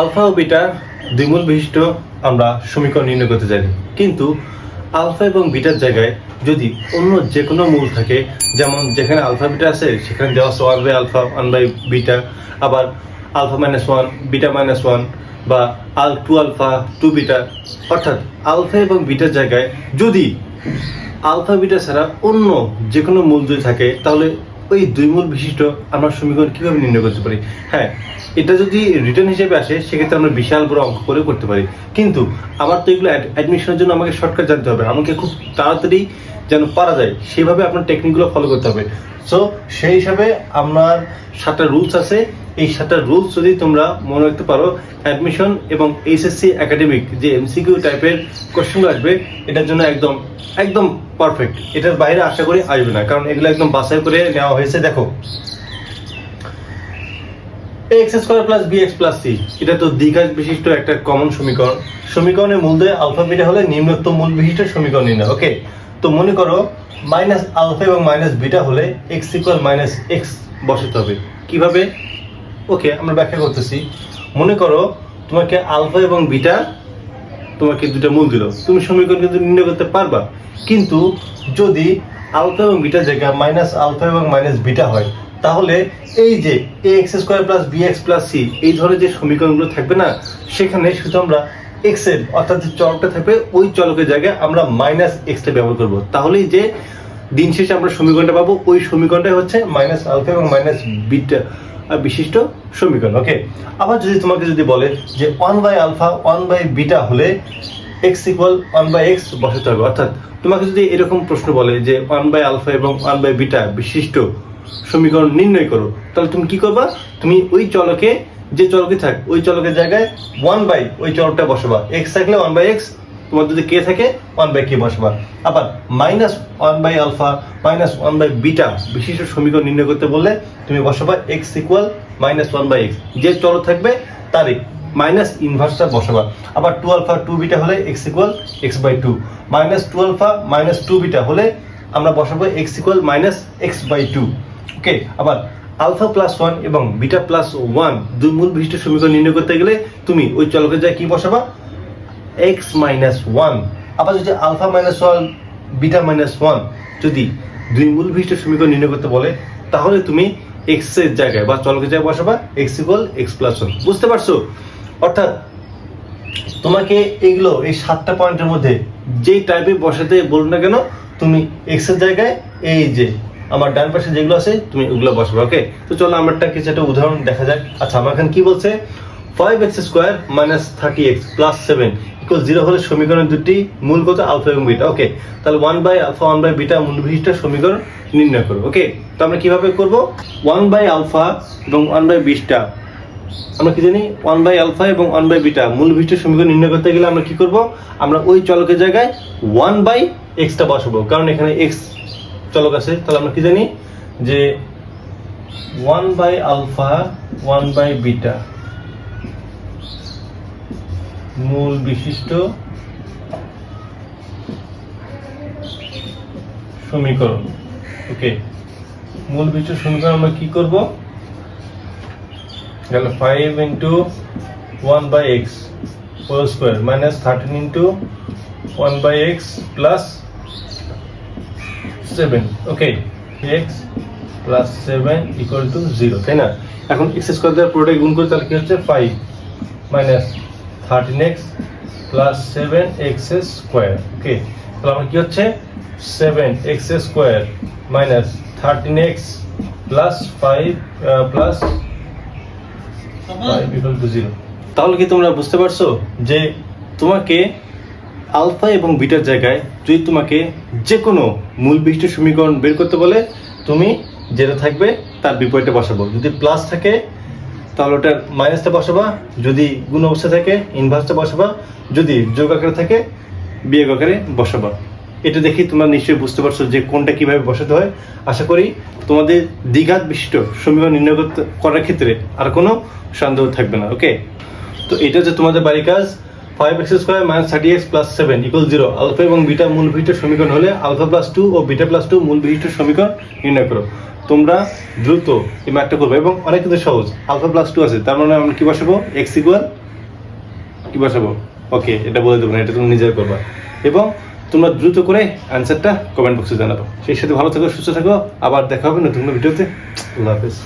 Alpha ও beta দ্বিমূল বিশিষ্ট আমরা সমীকরণ নির্ণয় করতে জানি। কিন্তু আলফা এবং বিটার জায়গায় যদি অন্য যে কোনো মূল থাকে, যেমন যেখানে আলফা, বিটা আছে, সেখানে দেওয়া আছে one by alpha one by beta. আবার alpha minus one beta minus one বা আল টু আলফা, টু বিটা। অর্থাৎ আলফা এবং বিটার জায়গায় যদি আলফা, বিটা ছাড়া অন্য যে কোনো মূল যদি থাকে, তাহলে ওই দুই মূল বিশিষ্ট আমরা সমীকরণ কীভাবে নির্ণয় করতে পারি? হ্যাঁ এটা যদি রিটার্ন হিসেবে আসে, সেক্ষেত্রে আমরা বিশাল বড় অঙ্ক করে করতে পারি। কিন্তু আমার তো এগুলো অ্যাডমিশনের জন্য আমাকে শর্টকাট জানতে হবে। আমাকে খুব তাড়াতাড়ি যেন পারা যায়, সেভাবে আপনার টেকনিকগুলো ফলো করতে হবে। সো সেই হিসাবে আপনার সাতটা রুলস আছে। এই সাতটা রুলস যদি তোমরা মনে রাখতে পারো অ্যাডমিশন এবং এইচএসসি একাডেমিক যে এমসিকিউ টাইপের কোশ্চেনগুলো আসবে, এটার জন্য একদম একদম পারফেক্ট এটার বাইরে আশা করি আসবে না, কারণ এগুলো একদম বাছাই করে নেওয়া হয়েছে, দেখো। X square plus B X plus C এটা তো দ্বিঘাত বিশিষ্ট একটা কমন সমীকরণ। সমীকরণের মূলদয় আলফা বিটা হলে নিম্নোক্ত মূল বিশিষ্ট সমীকরণ নির্ণয় ওকে তো মনে করো মাইনাস আলফা এবং মাইনাস বিটা হলে এক্স ইকুয়াল মাইনাস এক্স বসাতে হবে। কীভাবে? ওকে আমরা ব্যাখ্যা করতেছি। মনে করো, তোমাকে আলফা এবং বিটা তোমাকে দুটা মূল দিল। তুমি সমীকরণ কিন্তু নির্ণয় করতে পারবা, কিন্তু যদি আলফা এবং বিটা জায়গা মাইনাস আলফা এবং মাইনাস বিটা হয়, তাহলে এই যে A X square plus B X plus C এই ধরনের যে সমীকরণগুলো থাকবে না, সেখানে শুধু আমরা এক্সের অর্থাৎ যে চলকটা থাকবে, ওই চলকের জায়গায় আমরা মাইনাস এক্সটা ব্যবহার করব। তাহলেই যে দিন শেষে আমরা সমীকরণটা পাবো, ওই সমীকরণটাই হচ্ছে মাইনাস আলফা এবং মাইনাস বিটা। বিশিষ্ট সমীকরণ ওকে আবার যদি তোমাকে যদি বলে যে one by alpha one by beta হলে X equal one by X বসাতে হবে, অর্থাৎ তোমাকে যদি এরকম প্রশ্ন বলে যে ওয়ান বাই আলফা এবং ওয়ান বাই বিটা বিশিষ্ট সমীকরণ নির্ণয় করো, তাহলে তুমি কি করবা? তুমি ওই চলকে, যে চলকে থাক, ওই চলকের জায়গায় ওয়ান বাই ওই চলকটা বসাবা। এক্স থাকলে ওয়ান বাই এক্স তোমার যদি কে থাকে ওয়ান বাই কে বসাবা। আবার minus one by alpha minus one by beta বিশিষ্ট সমীকরণ নির্ণয় করতে বললে তুমি বসাবা X equal minus one by X যে চলক থাকবে, তারই মাইনাস ইনভার্সটা বসাবা। আবার টু আলফা টু বিটা হলে X equal X by two minus two alpha minus two beta হলে আমরা বসাবো X equal minus x by two okay আবার আলফা প্লাস ওয়ান এবং বিটা প্লাস ওয়ান দুই মূল বিশিষ্ট সমীকরণ নির্ণয় করতে গেলে তুমি ওই চলকের জায়গায় কি বসাবা? এক্স মাইনাস ওয়ান আবার যদি alpha minus one beta minus one যদি দুই মূল বিশিষ্ট সমীকরণ নির্ণয় করতে বলে, তাহলে তুমি এক্সের জায়গায় বা চলকের জায়গায় বসাবা x equal x plus one বুঝতে পারছ? অর্থাৎ তোমাকে এগুলো, এই সাতটা পয়েন্টের মধ্যে যেই টাইপে বসাতে বলুন না কেন, তুমি এক্সের জায়গায়, এই যে আমার ডান পাশে যেগুলো আছে, তুমি ওগুলো বসাবে ওকে তো চলো আমার একটা কিছু একটা উদাহরণ দেখা যাক। আচ্ছা আমার এখানে কি বলছে? Five x square minus thirty x plus seven equal zero হলে সমীকরণ দুটি মূল কত? আলফা এবং বিটা ওকে তাহলে one by alpha one by beta মূল বিশিষ্ট সমীকরণ নির্ণয় করব ওকে তো আমরা কীভাবে করব? ওয়ান বাই আলফা এবং ওয়ান বাই বিশটা আমরা কি জানি? ওয়ান বাই আলফা এবং ওয়ান বাই বিটা মূল বিশিষ্ট সমীকরণ নির্ণয় করতে গেলে আমরা কি করব? আমরা ওই চলকের জায়গায় ওয়ান বাই এক্সটা বসাবো। কারণ এখানে এক্স চলক আছে। তাহলে আমরা কি জানি? যে one by alpha one by beta মূল বিশিষ্ট সমীকরণ। ওকে মূল বিশিষ্ট সমীকরণ আমরা কি করব? গেল five into one by x whole square minus thirteen into one by x plus seven okay x plus seven equal to zero তাই না? এখন এক্স স্কোয়ার দ্বারা পুরোটাই গুণ করে তাহলে কি হচ্ছে? Five minus thirteen x plus seven x square okay তাহলে আমার কি হচ্ছে? Seven x square minus thirteen x plus five plus five equal to zero তাহলে কি তোমরা বুঝতে পারছ যে তোমাকে আলফা এবং বিটার জায়গায় যদি তোমাকে যে কোনো মূল বিশিষ্ট সমীকরণ বের করতে বলে তুমি যেটা থাকবে তার বিপরীতে বসাবো। যদি প্লাস থাকে তাহলে ওটার মাইনাসটা বসাবা, যদি গুণ অবস্থা থাকে ইনভার্সটা বসাবা, যদি যোগ আকারে থাকে, বিয়োগ আকারে বসাবা। এটা দেখি তোমরা নিশ্চয়ই বুঝতে পারছ যে কোনটা কীভাবে বসাতে হয়। আশা করি তোমাদের দ্বিঘাত বিশিষ্ট সমীকরণ নির্ণয় করার ক্ষেত্রে আর কোনো সন্দেহ থাকবে না ওকে তো এটা হচ্ছে তোমাদের বাড়ির কাজ। Five x square minus thirty x plus seven equal zero alpha এবং বিটা মূল বিশিষ্ট সমীকরণ হলে আলফা প্লাস টু ও বিটা প্লাস টু মূল বিশিষ্ট সমীকরণ নির্ণয় করো। তোমরা দ্রুত এই ম্যাথটা করবে এবং অনেক কিন্তু সহজ। আলফা প্লাস টু আছে, তার মানে আমরা কি বসাবো? এক্স ইকুয়াল কি বসাবো? ওকে এটা বলে দেবো না, এটা তুমি নিজের করবা। এবং তোমরা দ্রুত করে অ্যান্সারটা কমেন্ট বক্সে জানাব। সেই সাথে ভালো থাকো, সুস্থ থাকো, আবার দেখা হবে নতুন ভিডিওতে আল্লাহ হাফেজ।